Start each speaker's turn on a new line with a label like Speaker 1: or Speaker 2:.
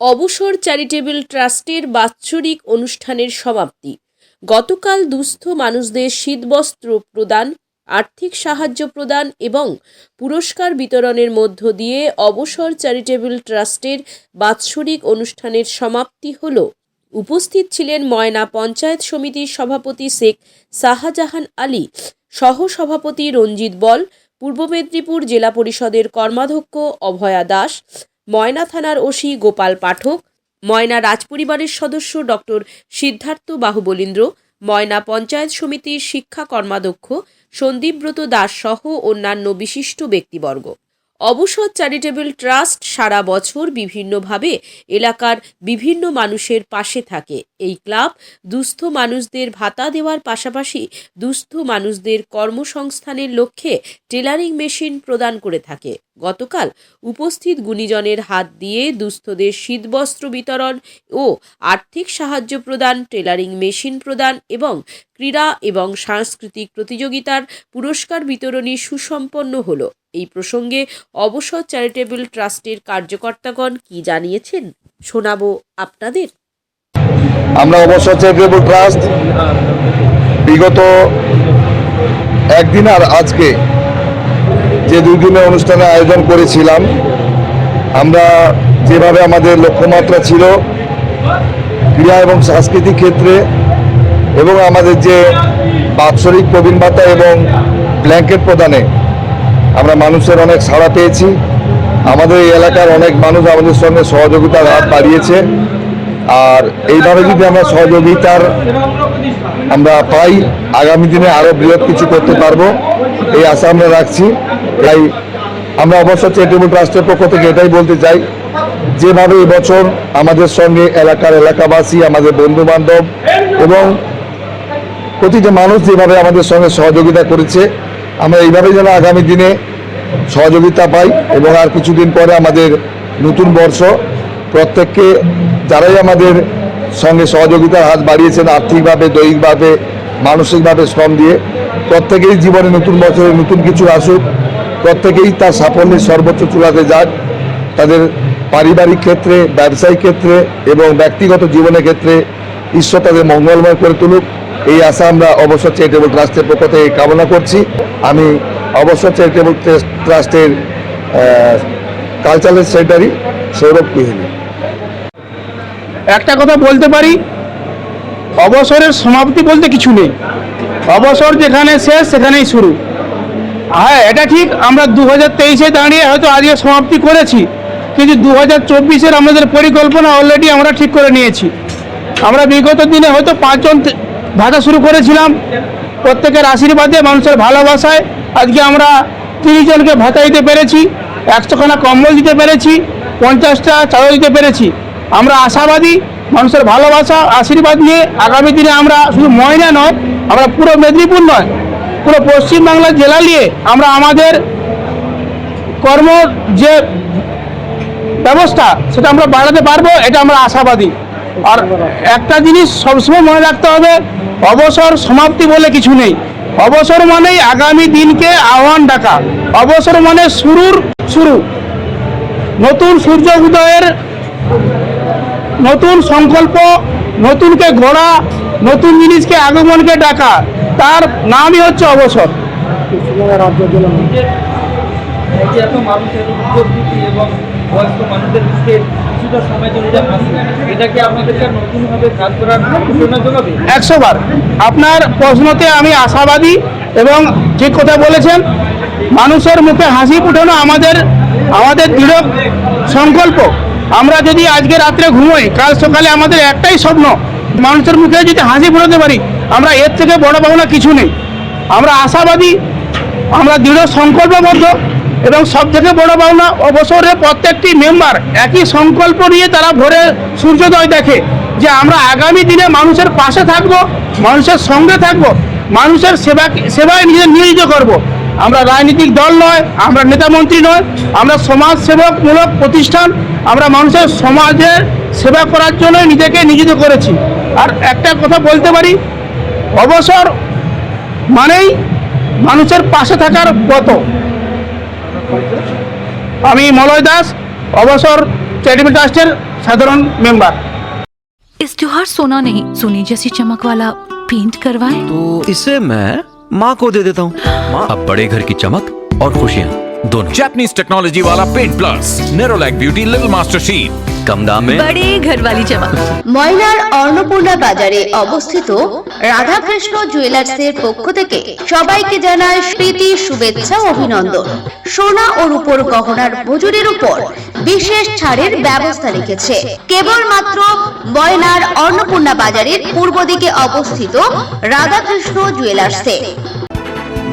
Speaker 1: অবসর চ্যারিটেবল ট্রাস্টের বাৎসরিক অনুষ্ঠানের সমাপ্তি। গতকাল দুস্থ মানুষদের শীতবস্ত্র প্রদান, আর্থিক সাহায্য প্রদান এবং পুরস্কার বিতরণের মধ্য দিয়ে অবসর চ্যারিটেবল ট্রাস্টের বাৎসরিক অনুষ্ঠানের সমাপ্তি হল। উপস্থিত ছিলেন ময়না পঞ্চায়েত সমিতির সভাপতি শেখ শাহজাহান আলী সহ সভাপতি রঞ্জিত বল, পূর্ব মেদিনীপুর জেলা পরিষদের কর্মাধ্যক্ষ অভয়া দাস ময়না থানার ওসি গোপাল পাঠক, ময়না রাজপরিবারের সদস্য ডক্টর সিদ্ধার্থ বাহুবলীন্দ্র, ময়না পঞ্চায়েত সমিতির শিক্ষা কর্মাধ্যক্ষ সন্দীপব্রত দাস সহ অন্যান্য বিশিষ্ট ব্যক্তিবর্গ। অবসর চ্যারিটেবল ট্রাস্ট সারা বছর বিভিন্নভাবে এলাকার বিভিন্ন মানুষের পাশে থাকে। এই ক্লাব দুস্থ মানুষদের ভাতা দেওয়ার পাশাপাশি দুস্থ মানুষদের কর্মসংস্থানের লক্ষ্যে টেলারিং মেশিন প্রদান করে থাকে। গতকাল উপস্থিত গুণীজনের হাত দিয়ে দুস্থদের শীতবস্ত্র বিতরণ ও আর্থিক সাহায্য প্রদান, টেলারিং মেশিন প্রদান এবং ক্রীড়া এবং সাংস্কৃতিক প্রতিযোগিতার পুরস্কার বিতরণী সুসম্পন্ন হলো। এই প্রসঙ্গে অবসর চ্যারিটেবল ট্রাস্টের কার্যকর্তাগণ কি জানিয়েছেন শোনাবো আপনাদের।
Speaker 2: আমরা অবসর চ্যারিটেবল ট্রাস্ট বিগত একদিন আর আজকে যে দুই দিনের আয়োজন করেছিলাম, আমরা যেভাবে আমাদের লক্ষ্যমাত্রা ছিল, ক্রীড়া এবং সাংস্কৃতিক ক্ষেত্রে, এবং আমাদের যে বাৎসরিক প্রবীণ ভাতা এবং ব্ল্যাঙ্কেট প্রদানে আমরা মানুষের অনেক সাড়া পেয়েছি। আমাদের এই এলাকার অনেক মানুষ আমাদের সঙ্গে সহযোগিতার হাত বাড়িয়েছে। আর এইভাবে যদি আমরা সহযোগিতার আমরা পাই আগামী দিনে আরও বৃহৎ কিছু করতে পারব। এই আশা আমরা রাখছি। তাই আমরা অবশ্য চ্যারিটেবল ট্রাস্টের পক্ষ থেকে এটাই বলতে চাই, যেভাবে এবছর আমাদের সঙ্গে এলাকার এলাকাবাসী, আমাদের বন্ধু বান্ধব এবং প্রতিটা মানুষ যেভাবে আমাদের সঙ্গে সহযোগিতা করেছে, আমরা এইভাবেই যেন আগামী দিনে সহযোগিতা পাই এবং আর কিছুদিন পরে আমাদের নতুন বর্ষ প্রত্যেককে, যারাই আমাদের সঙ্গে সহযোগিতার হাত বাড়িয়েছেন আর্থিকভাবে, দৈহিকভাবে, মানসিকভাবে শ্রম দিয়ে। প্রত্যেকেই জীবনে নতুন বছরে নতুন কিছু আসুক, প্রত্যেকেই তার সাফল্যের সর্বোচ্চ চূড়াতে যাক। তাদের পারিবারিক ক্ষেত্রে, ব্যবসায়িক ক্ষেত্রে এবং ব্যক্তিগত জীবনের ক্ষেত্রে ঈশ্বর তাদের মঙ্গলময় করে তুলুক। এই আশা আমরা অবসর চ্যারিটেবল ট্রাস্টের পক্ষ থেকে কামনা করছি। আমি অবসর চ্যারিটেবল ট্রাস্টের কালচারাল সেক্রেটারি সৌরভ কুহিনী।
Speaker 3: একটা কথা বলতে পারি? অবসরের সমাপ্তি বলতে কিছু নেই। অবসর যেখানে শেষ, সেখানেই শুরু। হ্যাঁ এটা ঠিক, আমরা দু হাজার তেইশে দাঁড়িয়ে হয়তো আজকে সমাপ্তি করেছি, কিন্তু দু হাজার চব্বিশের আমাদের পরিকল্পনা অলরেডি আমরা ঠিক করে নিয়েছি। আমরা বিগত দিনে হয়তো পাঁচজন ভাতা শুরু করেছিলাম, প্রত্যেকের আশীর্বাদে, মানুষের ভালোবাসায়। আজকে আমরা তিরিশ জনকে ভাতা দিতে পেরেছি, একশোখানা কম্বল দিতে পেরেছি, পঞ্চাশটা চাউল দিতে পেরেছি। আমরা আশাবাদী, মানুষের ভালোবাসা, আশীর্বাদ নিয়ে আগামী দিনে আমরা শুধু ময়না নয়, আমরা পুরো মেদিনীপুর নয়, পুরো পশ্চিমবাংলার জেলা নিয়ে আমরা আমাদের কর্ম যে ব্যবস্থা, সেটা আমরা বাড়াতে পারব, এটা আমরা আশাবাদী। আর একটা জিনিস সবসময় মনে রাখতে হবে, অবসর সমাপ্তি বলে কিছু নেই। অবসর মানেই আগামী দিনকে আহ্বান ডাকা। অবসর মানে শুরুর শুরু। নতুন সূর্য উদয়ের নতুন সংকল্প, নতুনকে গড়া নতুন জিনিসকে আগমনকে ডাকা, তার নামই হচ্ছে অবসর। একশো বার আপনার প্রশ্নতে আমি আশাবাদী এবং ঠিক কথা বলেছেন, মানুষের মুখে হাসি ফুটানো আমাদের আমাদের দৃঢ় সংকল্প। আমরা যদি আজকে রাত্রে ঘুমোই, কাল সকালে আমাদের একটাই স্বপ্ন, মানুষের মুখে যদি হাসি ফোটাতে পারি, আমরা এর থেকে বড় পাওনা কিছু নেই। আমরা আশাবাদী, আমরা দৃঢ় সংকল্পবদ্ধ এবং সব থেকে বড় পাওনা অবসরে প্রত্যেকটি মেম্বার একই সংকল্প নিয়ে তারা ভোরে সূর্যোদয় দেখে যে আমরা আগামী দিনে মানুষের পাশে থাকব, মানুষের সঙ্গে থাকব, মানুষের সেবা সেবায় নিজে নিয়োজিত করব। আমরা রাজনৈতিক দল নয় আমরা নেতা মন্ত্রী নয় আমরা সমাজ সেবকমূলক প্রতিষ্ঠান আমরা মানুষের সমাজের সেবা করার জন্য নিজেকে নিয়োজিত করেছি আর একটা কথা বলতে পারি অবসর মানেই মানুষের পাশে থাকার ব্রত আমি মলয় দাস অবসর চ্যারিটেবল ট্রাস্টের সাধারণ মেম্বার
Speaker 4: इस त्योहार सोना नहीं सोने जैसी चमक वाला पेंट करवाएं
Speaker 5: तो इसे मैं माँ को दे देता हूँ अब बड़े घर की चमक और खुशियाँ दोनों
Speaker 6: Japanese technology वाला Paint Plus, Nerolac Beauty Little Master Sheet.
Speaker 5: कम दाम में
Speaker 4: बड़े घर वाली चमक
Speaker 7: ময়নার অন্নপূর্ণা বাজারে অবস্থিত রাধাকৃষ্ণ জুয়েলার্সের পক্ষ থেকে সবাইকে জানায় প্রীতি শুভেচ্ছা ও অভিনন্দন সোনা ও রূপোর গহনার মজুরির উপর বিশেষ ছাড়ের ব্যবস্থা রেখেছে কেবলমাত্র ময়নার অন্নপূর্ণা বাজারের পূর্ব দিকে অবস্থিত রাধাকৃষ্ণ জুয়েলার্সে